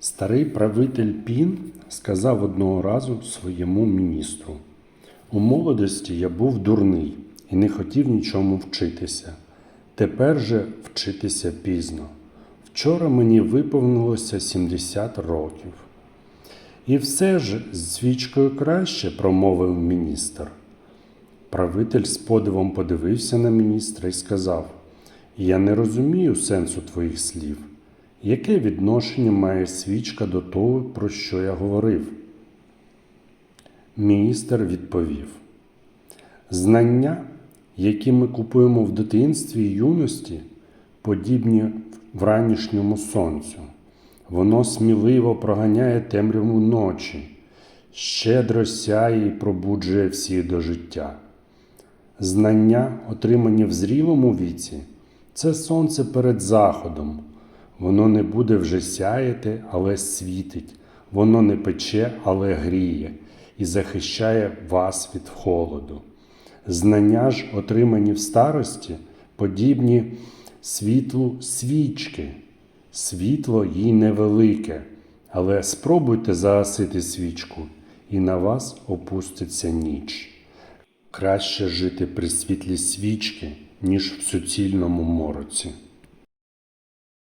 Старий правитель Пін сказав одного разу своєму міністру: У молодості я був дурний і не хотів нічому вчитися. Тепер же вчитися пізно. Вчора мені виповнилося 70 років. І все ж з свічкою краще, промовив міністр. Правитель з подивом подивився на міністра і сказав: Я не розумію сенсу твоїх слів. Яке відношення має свічка до того, про що я говорив? Міністр відповів: Знання, які ми купуємо в дитинстві і юності, подібні вранішньому сонцю. Воно сміливо проганяє темряву ночі, щедро сяє і пробуджує всіх до життя. Знання, отримані в зрілому віці, це сонце перед заходом. Воно не буде вже сяяти, але світить, воно не пече, але гріє і захищає вас від холоду. Знання ж, отримані в старості, подібні світлу свічки. Світло їй невелике, але спробуйте загасити свічку, і на вас опуститься ніч. Краще жити при світлі свічки, ніж в суцільному мороці.